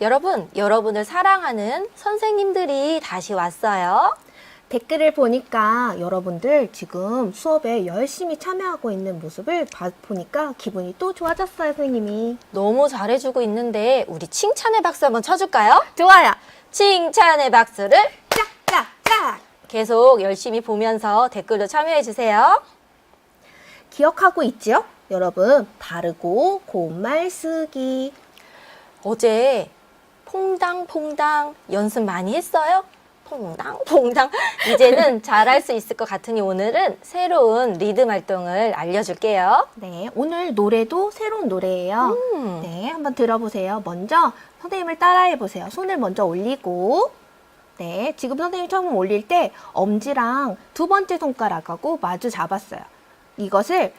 여러분, 여러분을 사랑하는 선생님들이 다시 왔어요. 댓글을 보니까 여러분들 지금 수업에 열심히 참여하고 있는 모습을 봐- 보니까 기분이 또 좋아졌어요, 선생님이. 너무 잘해주고 있는데 우리 칭찬의 박수 한번 쳐줄까요? 좋아요. 칭찬의 박수를 짝짝짝. 계속 열심히 보면서 댓글로 참여해주세요. 기억하고 있지요? 여러분, 바르고 고운 말 쓰기. 어제 퐁당퐁당 연습 많이 했어요? 퐁당퐁당. 이제는 잘할 수 있을 것 같으니 오늘은 새로운 리듬 활동을 알려줄게요. 네, 오늘 노래도 새로운 노래예요. 음. 네, 한번 들어보세요. 먼저 선생님을 따라해 보세요. 손을 먼저 올리고, 네, 지금 선생님 처음 올릴 때 엄지랑 두 번째 손가락하고 마주 잡았어요. 이것을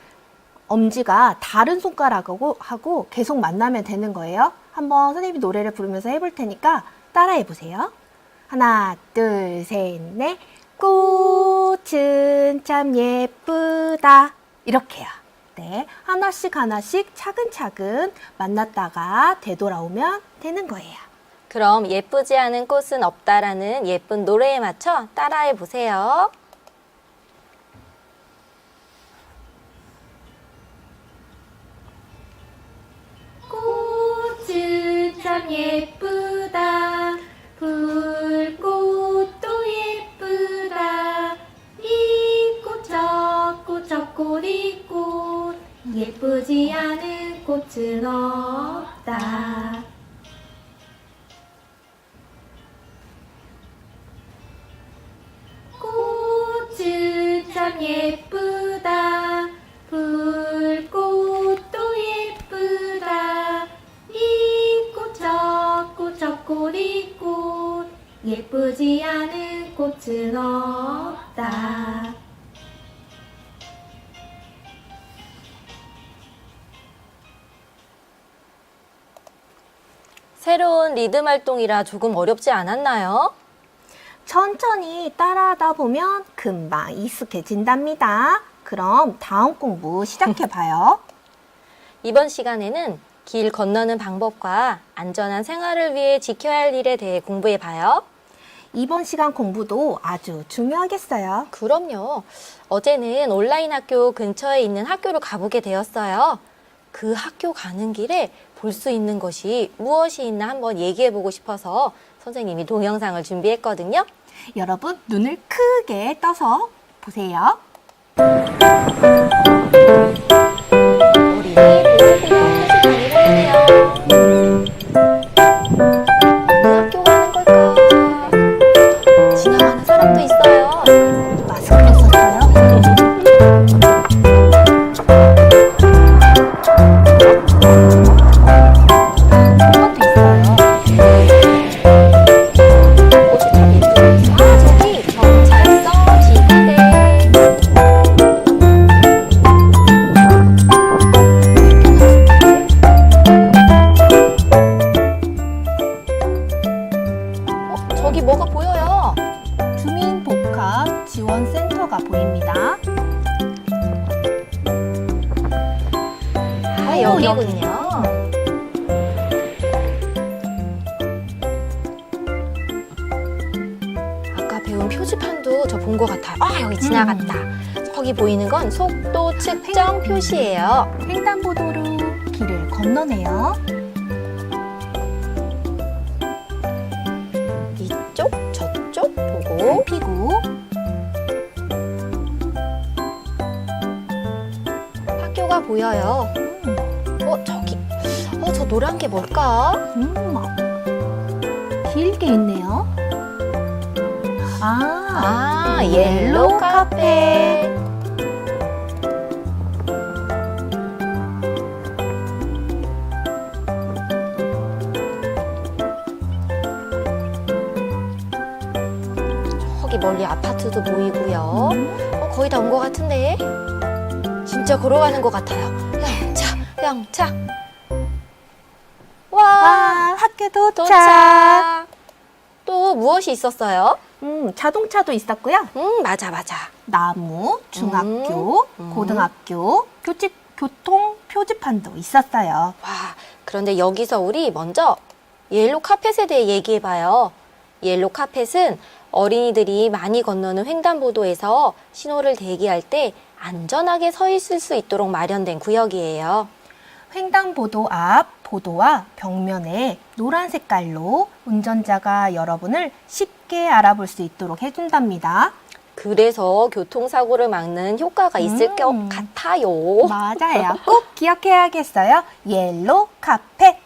엄지가 다른 손가락하고 하고 계속 만나면 되는 거예요. 한번 선생님이 노래를 부르면서 해볼 테니까 따라해 보세요. 하나, 둘, 셋, 넷. 꽃은 참 예쁘다. 이렇게요. 네. 하나씩 하나씩 차근차근 만났다가 되돌아오면 되는 거예요. 그럼 예쁘지 않은 꽃은 없다라는 예쁜 노래에 맞춰 따라해 보세요. 참 예쁘다. 불꽃도 예쁘다. 이 꽃, 저 꽃, 저 꼬리꽃. 예쁘지 않은 꽃은 없다. 예쁘지 않은 꽃은 없다. 새로운 리듬 활동이라 조금 어렵지 않았나요? 천천히 따라하다 보면 금방 익숙해진답니다. 그럼 다음 공부 시작해봐요. 이번 시간에는 길 건너는 방법과 안전한 생활을 위해 지켜야 할 일에 대해 공부해 봐요. 이번 시간 공부도 아주 중요하겠어요. 그럼요. 어제는 온라인 학교 근처에 있는 학교를 가보게 되었어요. 그 학교 가는 길에 볼 수 있는 것이 무엇이 있나 한번 얘기해 보고 싶어서 선생님이 동영상을 준비했거든요. 여러분 눈을 크게 떠서 보세요. 지원센터가 보입니다. 아, 오, 여기군요. 아까 배운 표지판도 저 본 것 같아요. 아, 여기 지나갔다. 거기 보이는 건 속도 측정 표시예요. 횡단보도로 길을 건너네요. 보여요. 어, 저기. 어, 저 노란 게 뭘까? 음, 길게 있네요. 아, 아, 옐로우 카펫. 저기 멀리 아파트도 보이고요. 어, 거의 다 온 것 같은데? 진짜 걸어가는 것 같아요. 영차, 영차. 와, 와, 학교 도착. 도착. 또 무엇이 있었어요? 음, 자동차도 있었고요. 음, 맞아, 맞아. 나무, 중학교, 음. 고등학교, 교직, 교통 표지판도 있었어요. 와, 그런데 여기서 우리 먼저 옐로 카펫에 대해 얘기해봐요. 옐로 카펫은 어린이들이 많이 건너는 횡단보도에서 신호를 대기할 때 안전하게 서 있을 수 있도록 마련된 구역이에요. 횡단보도 앞 보도와 벽면에 노란 색깔로 운전자가 여러분을 쉽게 알아볼 수 있도록 해준답니다. 그래서 교통사고를 막는 효과가 있을 음. 것 같아요. 맞아요. 꼭 기억해야겠어요. 옐로 카펫.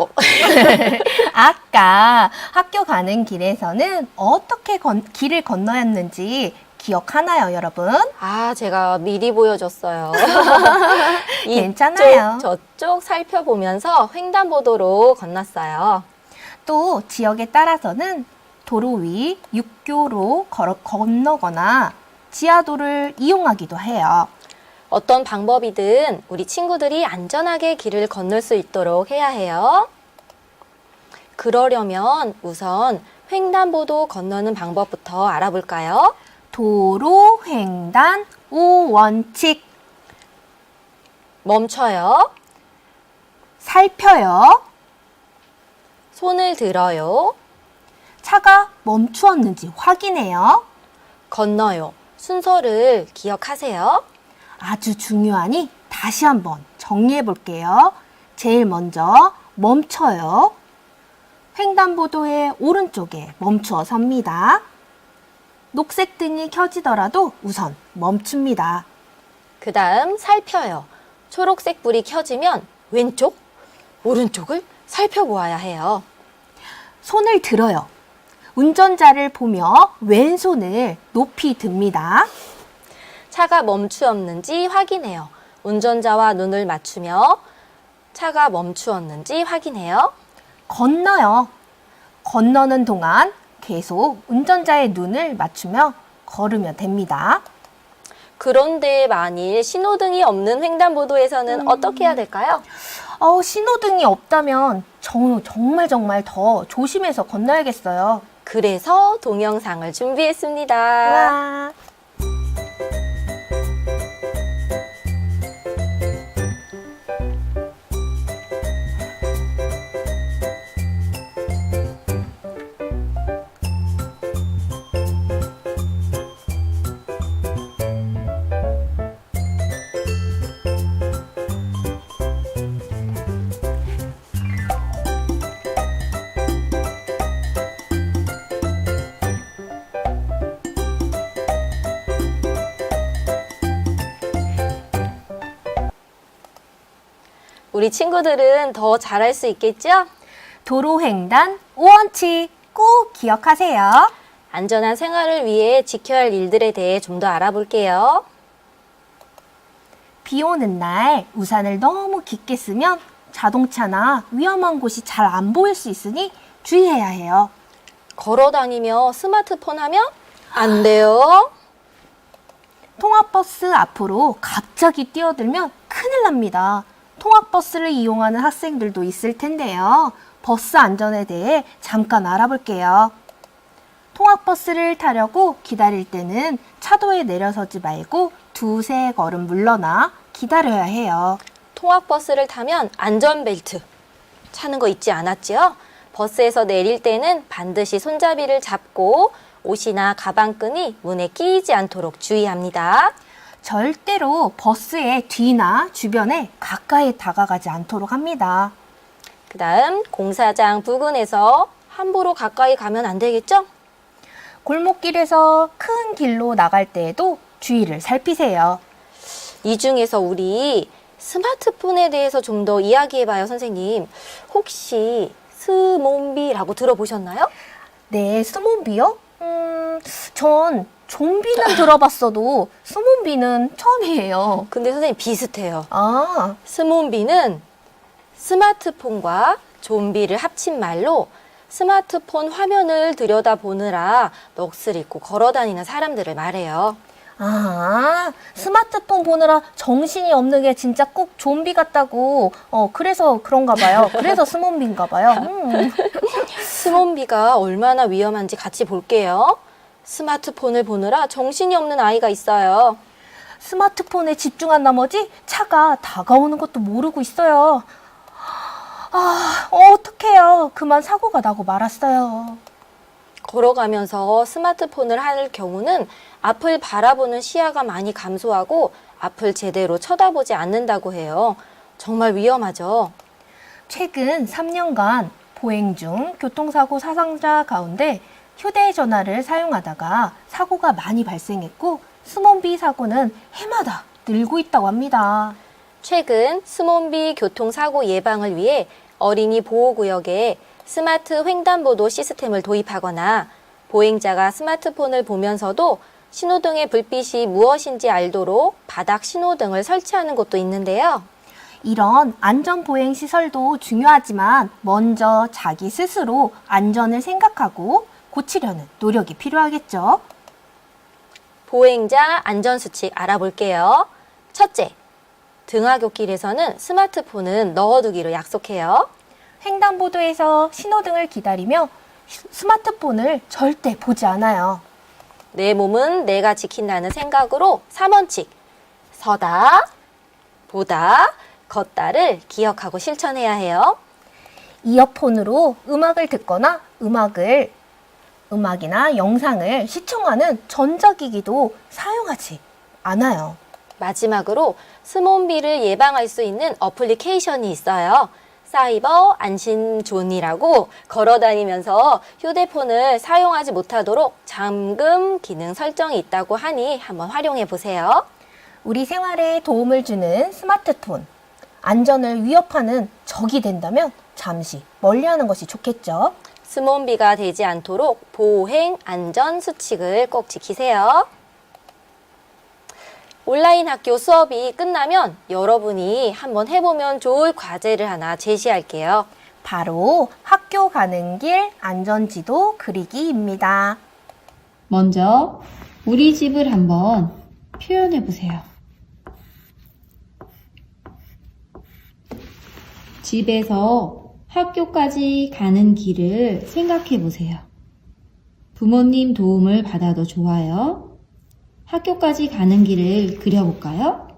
아이고. 아까 학교 가는 길에서는 어떻게 건- 길을 건너였는지 기억하나요, 여러분? 아, 제가 미리 보여줬어요. 괜찮아요. 이쪽, 저쪽 살펴보면서 횡단보도로 건넜어요. 또 지역에 따라서는 도로 위 육교로 걸어, 건너거나 지하도를 이용하기도 해요. 어떤 방법이든 우리 친구들이 안전하게 길을 건널 수 있도록 해야 해요. 그러려면 우선 횡단보도 건너는 방법부터 알아볼까요? 도로 횡단 5원칙 멈춰요. 살펴요. 손을 들어요. 차가 멈추었는지 확인해요. 건너요. 순서를 기억하세요. 아주 중요하니 다시 한번 정리해 볼게요. 제일 먼저 멈춰요. 횡단보도의 오른쪽에 멈추어 섭니다. 녹색 등이 켜지더라도 우선 멈춥니다. 그 다음 살펴요. 초록색 불이 켜지면 왼쪽, 오른쪽을 살펴보아야 해요. 손을 들어요. 운전자를 보며 왼손을 높이 듭니다. 차가 멈추었는지 확인해요. 운전자와 눈을 맞추며 차가 멈추었는지 확인해요. 건너요. 건너는 동안 계속 운전자의 눈을 맞추며 걸으면 됩니다. 그런데 만일 신호등이 없는 횡단보도에서는 어떻게 해야 될까요? 어, 신호등이 없다면 정, 정말 정말 더 조심해서 건너야겠어요. 그래서 동영상을 준비했습니다. 와. 우리 친구들은 더 잘할 수 있겠죠? 도로 횡단 5원칙 꼭 기억하세요. 안전한 생활을 위해 지켜야 할 일들에 대해 좀 더 알아볼게요. 비 오는 날 우산을 너무 깊게 쓰면 자동차나 위험한 곳이 잘 안 보일 수 있으니 주의해야 해요. 걸어 다니며 스마트폰 하면 안 돼요. 통학버스 앞으로 갑자기 뛰어들면 큰일 납니다. 통학버스를 이용하는 학생들도 있을 텐데요. 버스 안전에 대해 잠깐 알아볼게요. 통학버스를 타려고 기다릴 때는 차도에 내려서지 말고 두세 걸음 물러나 기다려야 해요. 통학버스를 타면 안전벨트 차는 거 잊지 않았지요? 버스에서 내릴 때는 반드시 손잡이를 잡고 옷이나 가방끈이 문에 끼이지 않도록 주의합니다. 절대로 버스의 뒤나 주변에 가까이 다가가지 않도록 합니다. 그 다음 공사장 부근에서 함부로 가까이 가면 안 되겠죠? 골목길에서 큰 길로 나갈 때에도 주의를 살피세요. 이 중에서 우리 스마트폰에 대해서 좀 더 이야기해봐요, 선생님. 혹시 스몬비라고 들어보셨나요? 네, 스몬비요? 음, 전 좀비는 들어봤어도 스몬비는 처음이에요. 근데 선생님 비슷해요. 아, 스몬비는 스마트폰과 좀비를 합친 말로 스마트폰 화면을 들여다보느라 넋을 잃고 걸어 다니는 사람들을 말해요. 아, 스마트폰 보느라 정신이 없는 게 진짜 꼭 좀비 같다고. 어, 그래서 그런가 봐요. 그래서 스몬비인가 봐요. 음. 스몬비가 얼마나 위험한지 같이 볼게요. 스마트폰을 보느라 정신이 없는 아이가 있어요. 스마트폰에 집중한 나머지 차가 다가오는 것도 모르고 있어요. 아, 어떡해요. 그만 사고가 나고 말았어요. 걸어가면서 스마트폰을 할 경우는 앞을 바라보는 시야가 많이 감소하고 앞을 제대로 쳐다보지 않는다고 해요. 정말 위험하죠. 최근 3년간 보행 중 교통사고 사상자 가운데 휴대전화를 사용하다가 사고가 많이 발생했고 스몬비 사고는 해마다 늘고 있다고 합니다. 최근 스몬비 교통사고 예방을 위해 어린이 보호구역에 스마트 횡단보도 시스템을 도입하거나 보행자가 스마트폰을 보면서도 신호등의 불빛이 무엇인지 알도록 바닥 신호등을 설치하는 곳도 있는데요. 이런 안전보행 시설도 중요하지만 먼저 자기 스스로 안전을 생각하고 고치려는 노력이 필요하겠죠. 보행자 안전수칙 알아볼게요. 첫째, 등하굣길에서는 스마트폰은 넣어두기로 약속해요. 횡단보도에서 신호등을 기다리며 시- 스마트폰을 절대 보지 않아요. 내 몸은 내가 지킨다는 생각으로 3원칙. 서다, 보다, 걷다를 기억하고 실천해야 해요. 이어폰으로 음악을 듣거나 음악을 음악이나 영상을 시청하는 전자기기도 사용하지 않아요. 마지막으로 스몬비를 예방할 수 있는 어플리케이션이 있어요. 사이버 안심존이라고 걸어 다니면서 휴대폰을 사용하지 못하도록 잠금 기능 설정이 있다고 하니 한번 활용해 보세요. 우리 생활에 도움을 주는 스마트폰 안전을 위협하는 적이 된다면 잠시 멀리하는 것이 좋겠죠. 스몬비가 되지 않도록 보행 안전 수칙을 꼭 지키세요. 온라인 학교 수업이 끝나면 여러분이 한번 해보면 좋을 과제를 하나 제시할게요. 바로 학교 가는 길 안전지도 그리기입니다. 먼저 우리 집을 한번 표현해 보세요. 집에서 학교까지 가는 길을 생각해 보세요. 부모님 도움을 받아도 좋아요. 학교까지 가는 길을 그려볼까요?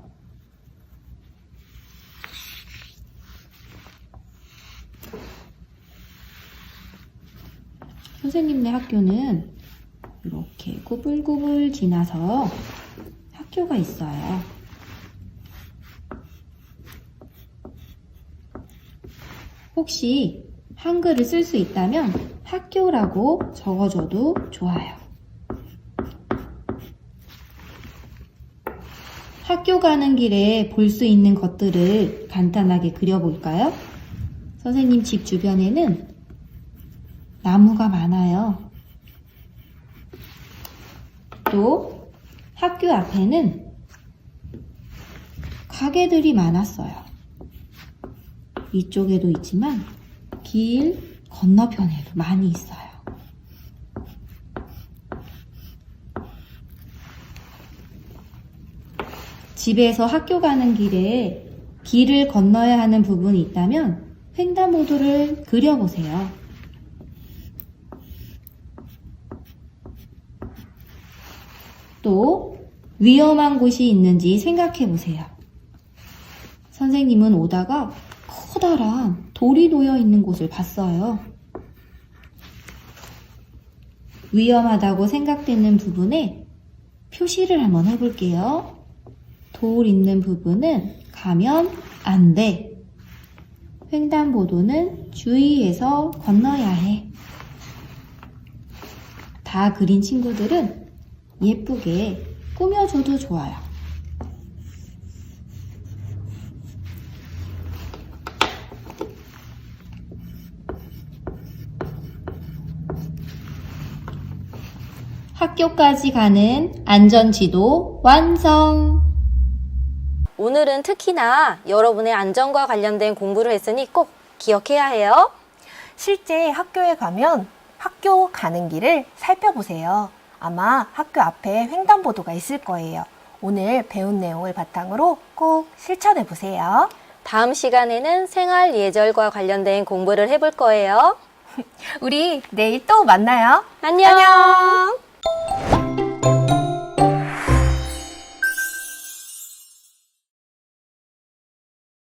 선생님네 학교는 이렇게 구불구불 지나서 학교가 있어요. 혹시 한글을 쓸 수 있다면 학교라고 적어줘도 좋아요. 학교 가는 길에 볼 수 있는 것들을 간단하게 그려볼까요? 선생님 집 주변에는 나무가 많아요. 또 학교 앞에는 가게들이 많았어요. 이쪽에도 있지만 길 건너편에도 많이 있어요. 집에서 학교 가는 길에 길을 건너야 하는 부분이 있다면 횡단보도를 그려보세요. 또 위험한 곳이 있는지 생각해 보세요. 선생님은 오다가 커다란 돌이 놓여 있는 곳을 봤어요. 위험하다고 생각되는 부분에 표시를 한번 해볼게요. 돌 있는 부분은 가면 안 돼. 횡단보도는 주의해서 건너야 해. 다 그린 친구들은 예쁘게 꾸며줘도 좋아요. 학교까지 가는 안전지도 완성! 오늘은 특히나 여러분의 안전과 관련된 공부를 했으니 꼭 기억해야 해요. 실제 학교에 가면 학교 가는 길을 살펴보세요. 아마 학교 앞에 횡단보도가 있을 거예요. 오늘 배운 내용을 바탕으로 꼭 실천해 보세요. 다음 시간에는 생활 예절과 관련된 공부를 해볼 거예요. 우리 내일 또 만나요. 안녕. 안녕. Thank you.